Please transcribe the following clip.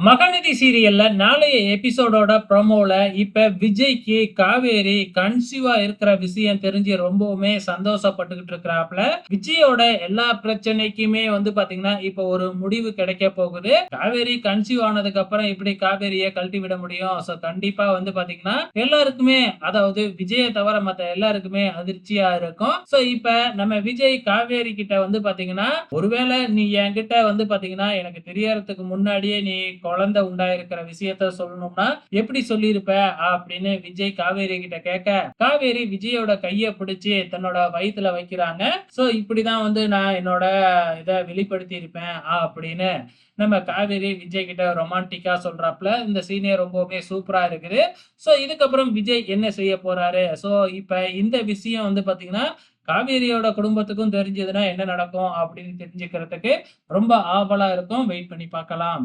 மகநதி சீரியல்ல நாளைய எபிசோடோட ப்ரோமோல இப்ப விஜய்க்கு காவேரி கன்சீவா இருக்கிற விஷயம் தெரிஞ்சு ரொம்பவுமே சந்தோஷப்பட்டுக்கிட்டு இருக்கிறாப்ல விஜயோட எல்லா பிரச்சனைக்குமே வந்து பாத்தீங்கன்னா இப்ப ஒரு முடிவு கிடைக்க போகுது. காவேரி கன்சீவ் ஆனதுக்கு அப்புறம் இப்படி காவேரியை கழட்டி விட முடியும்? சோ கண்டிப்பா வந்து பாத்தீங்கன்னா எல்லாருக்குமே அதாவது விஜயை தவிர மத்த எல்லாருக்குமே அதிர்ச்சியா இருக்கும். சோ இப்ப நம்ம விஜய் காவேரி கிட்ட வந்து பாத்தீங்கன்னா ஒருவேளை நீ என்கிட்ட வந்து பாத்தீங்கன்னா எனக்கு தெரியறதுக்கு முன்னாடியே நீ குழந்தை உண்டாயிருக்கிற விஷயத்த சொல்லணும்னா எப்படி சொல்லியிருப்ப? அப்படின்னு விஜய் காவேரி கிட்ட கேட்க காவேரி விஜயோட கைய பிடிச்சி தன்னோட வயிற்றுல வைக்கிறாங்க. சோ இப்படிதான் வந்து நான் என்னோட இதை வெளிப்படுத்தி இருப்பேன் அப்படின்னு நம்ம காவேரி விஜய் கிட்ட ரொமான்டிக்கா சொல்றாப்ல. இந்த சீனே ரொம்பவுமே சூப்பரா இருக்குது. சோ இதுக்கப்புறம் விஜய் என்ன செய்ய போறாரு? சோ இப்ப இந்த விஷயம் வந்து பாத்தீங்கன்னா காவேரியோட குடும்பத்துக்கும் தெரிஞ்சதுன்னா என்ன நடக்கும் அப்படின்னு தெரிஞ்சுக்கிறதுக்கு ரொம்ப ஆவலா இருக்கும். வெயிட் பண்ணி பார்க்கலாம்.